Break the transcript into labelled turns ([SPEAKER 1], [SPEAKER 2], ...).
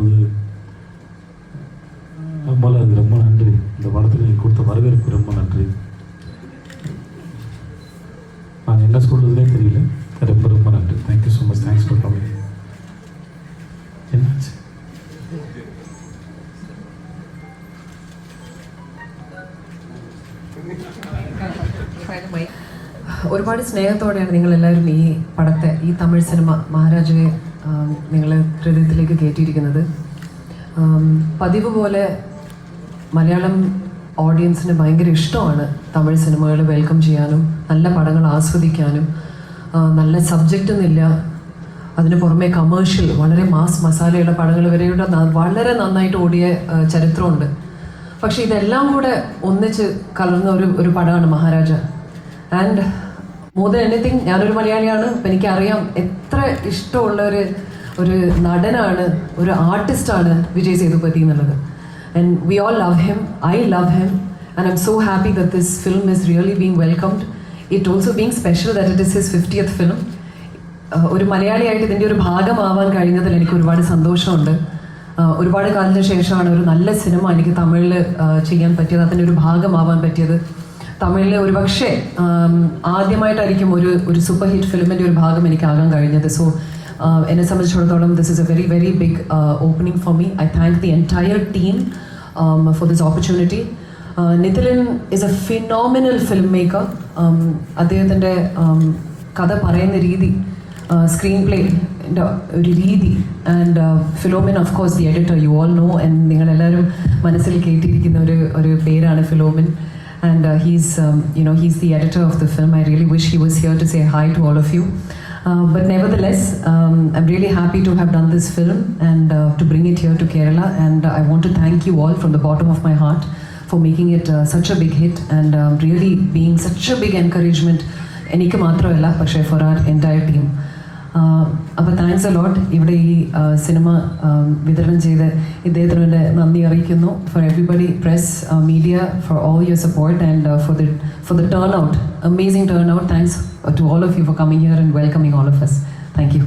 [SPEAKER 1] போது அம்மால அது ரொம்ப நன்றி இந்த படத்தில் நீங்கள் கொடுத்த வரவேற்பு ரொம்ப நன்றி நான் என்ன சொல்றதுனே தெரியல ரொம்ப ரொம்ப நன்றி thank you so much thanks for coming என்னாச்சு
[SPEAKER 2] ഒരുപാട് സ്നേഹത്തോടെയാണ് നിങ്ങൾ എല്ലാവരും ഈ പടത്തെ ഈ തമിഴ് സിനിമ മഹാരാജയെ നിങ്ങൾ ഹൃദയത്തിലേക്ക് കയറ്റിയിരിക്കുന്നത് പതിവ് പോലെ മലയാളം ഓഡിയൻസിന് ഭയങ്കര ഇഷ്ടമാണ് തമിഴ് സിനിമകൾ വെൽക്കം ചെയ്യാനും നല്ല പടങ്ങൾ ആസ്വദിക്കാനും. നല്ല സബ്ജക്റ്റ് എന്നില്ല അതിന് പുറമെ കമേഴ്ഷ്യൽ വളരെ മാസ് മസാലയുള്ള പടങ്ങൾ വരെയുടെ ന- വളരെ നന്നായിട്ട് ഓടിയ ചരിത്രമുണ്ട്. പക്ഷേ ഇതെല്ലാം കൂടെ ഒന്നിച്ച് കലർന്ന ഒരു ഒരു പടമാണ് Maharaja. And more than anything ഞാനൊരു മലയാളിയാണ്. അപ്പം എനിക്കറിയാം എത്ര ഇഷ്ടമുള്ള ഒരു ഒരു നടനാണ് ഒരു ആർട്ടിസ്റ്റാണ് വിജയ് സേതുപതി എന്നുള്ളത്. And we all love him I love him and I'm so happy that this film is really being welcomed it also being special that it is his fiftieth film ഒരു മലയാളിയായിട്ട് ഇതിന്റെ ഒരു ഭാഗമാവാൻ കഴിഞ്ഞതിൽ എനിക്ക് ഒരുപാട് സന്തോഷമുണ്ട്. ഒരുപാട് കാലത്തിന് ശേഷമാണ് ഒരു നല്ല സിനിമ എനിക്ക് തമിഴിൽ ചെയ്യാൻ പറ്റിയത്. അതിന്റെ ഒരു ഭാഗമാവാൻ പറ്റിയത്. തമിഴിൽ ഒരുപക്ഷെ ആദ്യമായിട്ടായിരിക്കും ഒരു ഒരു സൂപ്പർ ഹിറ്റ് ഫിലിമിന്റെ ഒരു ഭാഗം എനിക്കാകാൻ കഴിഞ്ഞത്. സോ എന്നെ സംബന്ധിച്ചിടത്തോളം this is a very very big opening for me I thank the entire team for this opportunity Nithilan is a phenomenal film maker അദ്ദേഹത്തിന്റെ കഥ പറയുന്ന രീതി സ്ക്രീൻ പ്ലേ ഒരു രീതി and Philomin of course the editor you all know and നിങ്ങളെല്ലാവരും മനസ്സിൽ കേട്ടിരിക്കുന്ന ഒരു ഒരു പേരാണ് Philomin and uh, he's um, you know he's the editor of the film. I really wish he was here to say hi to all of you. Uh, but nevertheless, um, I'm really happy to have done this film and uh, to bring it here to Kerala. And uh, I want to thank you all from the bottom of my heart for making it uh, such a big hit and um, really being such a big encouragement. Enika Matra Ella for our entire team. അപ്പോൾ thanks a lot ഇവിടെ ഈ സിനിമ വിതരണം ചെയ്ത് ഇദ്ദേഹത്തിനോട് നന്ദി അറിയിക്കുന്നു. For everybody press media for all your support and for the for the turn out amazing turn out thanks to all of you for coming here and welcoming all of us thank you